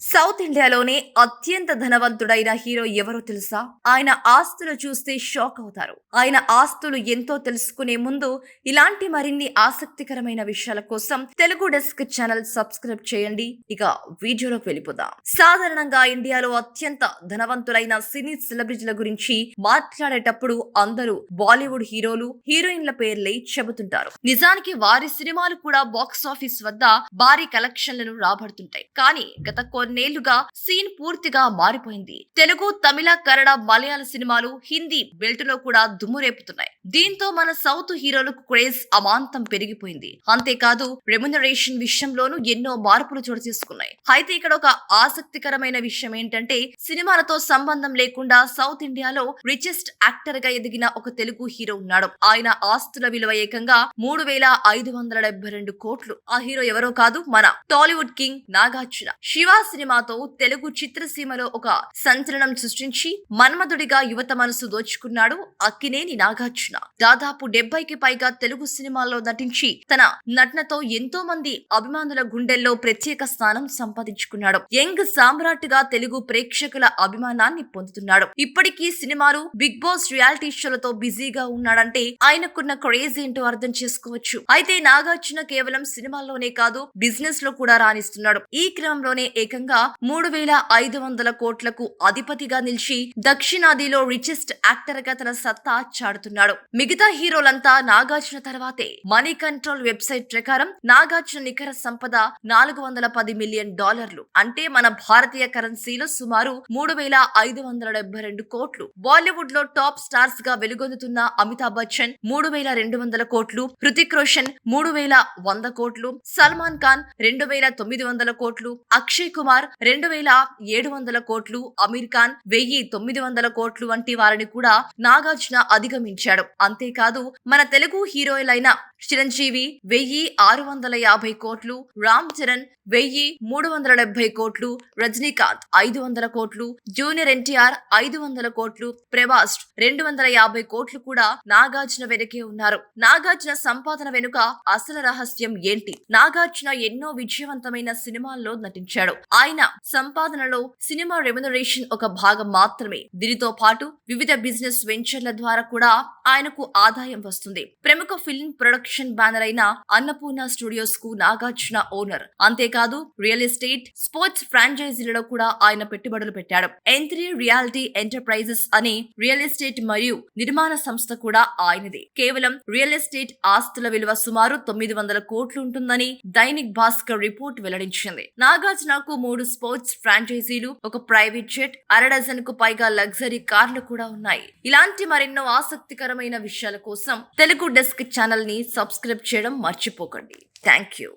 South ఇండియాలోనే అత్యంత ధనవంతుడైన hero ఎవరో తెలుసా? ఆయన ఆస్తులు చూస్తే షాక్ అవుతారు. ఆయన ఆస్తులు ఎంతో తెలుసుకునే ముందు ఇలాంటి మరిన్ని ఆసక్తికరమైన విషయాల కోసం తెలుగు డెస్క్ ఛానల్ సబ్స్క్రైబ్ చేయండి. ఇక వీడియోలోకి వెళ్ళిపోదాం. సాధారణంగా ఇండియాలో అత్యంత ధనవంతులైన సినీ సెలబ్రిటీల గురించి మాట్లాడేటప్పుడు అందరూ బాలీవుడ్ హీరోలు హీరోయిన్ల పేర్లే చెబుతుంటారు. నిజానికి వారి సినిమాలు కూడా బాక్స్ ఆఫీస్ వద్ద భారీ కలెక్షన్లను రాబడుతుంటాయి. కానీ గత కొన్నేళ్ళుగా సీన్ పూర్తిగా మారిపోయింది. తెలుగు తమిళ కన్నడ మలయాళ సినిమాలు హిందీ బెల్ట్లో కూడా దుమ్ము రేపుతున్నాయి. దీంతో మన సౌత్ హీరోలకు క్రేజ్ అమాంతం పెరిగిపోయింది. అంతేకాదు రెమ్యునరేషన్ విషయంలోనూ ఎన్నో మార్పులు చోటు చేసుకున్నాయి. అయితే ఇక్కడ ఒక ఆసక్తికరమైన విషయం ఏంటంటే సినిమాలతో సంబంధం లేకుండా సౌత్ ఇండియాలో రిచెస్ట్ యాక్టర్గా ఎదిగిన ఒక తెలుగు హీరో ఉన్నాడు. ఆయన ఆస్తుల విలువ ఏకంగా మూడు వేల ఐదు వందల డెబ్బై రెండు కోట్లు. ఆ హీరో ఎవరో కాదు మన టాలీవుడ్ కింగ్ నాగార్జున. శివ సినిమాతో తెలుగు చిత్రసీమలో ఒక సంచలనం సృష్టించి మన్మధుడిగా యువత మనసు దోచుకున్నాడు అక్కినేని నాగార్జున. దాదాపు డెబ్బైకి పైగా తెలుగు సినిమాల్లో నటించి తన నటనతో ఎంతో మంది అభిమానుల గుండెల్లో ప్రత్యేక స్థానం సంపాదించుకున్నాడు. యంగ్ సామ్రాట్గా తెలుగు ప్రేక్షకుల అభిమానాన్ని పొందుతున్నాడు. ఇప్పటికీ సినిమాలు బిగ్ బాస్ రియాలిటీ షోలతో బిజీగా ఉన్నాడంటే ఆయనకున్న క్రేజ్ ఏంటో అర్థం చేసుకోవచ్చు. అయితే నాగార్జున కేవలం సినిమాల్లోనే కాదు బిజినెస్లో కూడా రాణిస్తున్నాడు. ఈ క్రమంలోనే ఏకంగా మూడు వేల ఐదు వందల కోట్లకు అధిపతిగా నిలిచి దక్షిణాదిలో రిచెస్ట్ యాక్టర్గా తన సత్తా చాటుతున్నాడు. మిగతా హీరోలంతా నాగార్జున తర్వాతే. మనీ కంట్రోల్ వెబ్సైట్ ప్రకారం నాగార్జున నికర సంపద నాలుగు వందల పది మిలియన్ డాలర్లు. అంటే మన భారతీయ కరెన్సీలో సుమారు మూడు వేల ఐదు వందల డెబ్బై రెండు కోట్లు. బాలీవుడ్లో టాప్ స్టార్స్గా వెలుగొందుతున్న అమితాబ్ బచ్చన్ మూడు వేల రెండు వందల కోట్లు. హృతిక్ రోషన్ మూడు వేల వంద కోట్లు. సల్మాన్ ఖాన్ రెండు వేల తొమ్మిది వందల కోట్లు. అక్షయ్ కుమార్ రెండు వేల ఏడు వందల కోట్లు అమీర్ ఖాన్ వెయ్యి తొమ్మిది వందల కోట్లు వంటి వారిని కూడా నాగార్జున అధిగమించాడు. అంతేకాదు మన తెలుగు హీరోయిలైన చిరంజీవి వెయ్యి ఆరు వందల యాభై కోట్లు రామ్ చరణ్ వెయ్యి మూడు వందల డెబ్బై కోట్లు రజనీకాంత్ ఐదు వందల కోట్లు జూనియర్ ఎన్టీఆర్ ఐదు వందల కోట్లు ప్రభాస్ రెండు వందల యాభై కోట్లు కూడా నాగార్జున వెనకే ఉన్నారు. నాగార్జున సంపాదన వెనుక అసలు రహస్యం ఏంటి? నాగార్జున ఎన్నో విజయవంతమైన సినిమాల్లో నటించాడు. ఆయన సంపాదనలో సినిమా రెమ్యునరేషన్ ఒక భాగం మాత్రమే. దీనితో పాటు వివిధ బిజినెస్ వెంచర్ల ద్వారా కూడా ఆయనకు ఆదాయం వస్తుంది. ప్రముఖ ఫిల్మ్ ప్రొడక్షన్ బ్యానర్ అయిన అన్నపూర్ణ స్టూడియోస్కు నాగార్జున ఓనర్. అంతేకాదు రియల్ ఎస్టేట్ స్పోర్ట్స్ ఫ్రాంచైజీలలో కూడా ఆయన పెట్టుబడులు పెట్టాడు. ఎంత్రీ రియాలిటీ ఎంటర్ప్రైజెస్ అనే రియల్ ఎస్టేట్ మరియు నిర్మాణ సంస్థ కూడా ఆయనది. కేవలం రియల్ ఎస్టేట్ ఆస్తుల విలువ సుమారు తొమ్మిది వందల కోట్లు ఉంటుందని దైనిక్ భాస్కర్ రిపోర్ట్ వెల్లడించింది. నాగార్జునకు మూడు స్పోర్ట్స్ ఫ్రాంచైజీలు ఒక ప్రైవేట్ జెట్ అరడజన్కు పైగా లగ్జరీ కార్లు కూడా ఉన్నాయి. ఇలాంటి మరెన్నో ఆసక్తికరమైన విషయాల కోసం తెలుగు డెస్క్ ఛానల్ని సబ్స్క్రైబ్ చేయడం మర్చిపోకండి. Thank you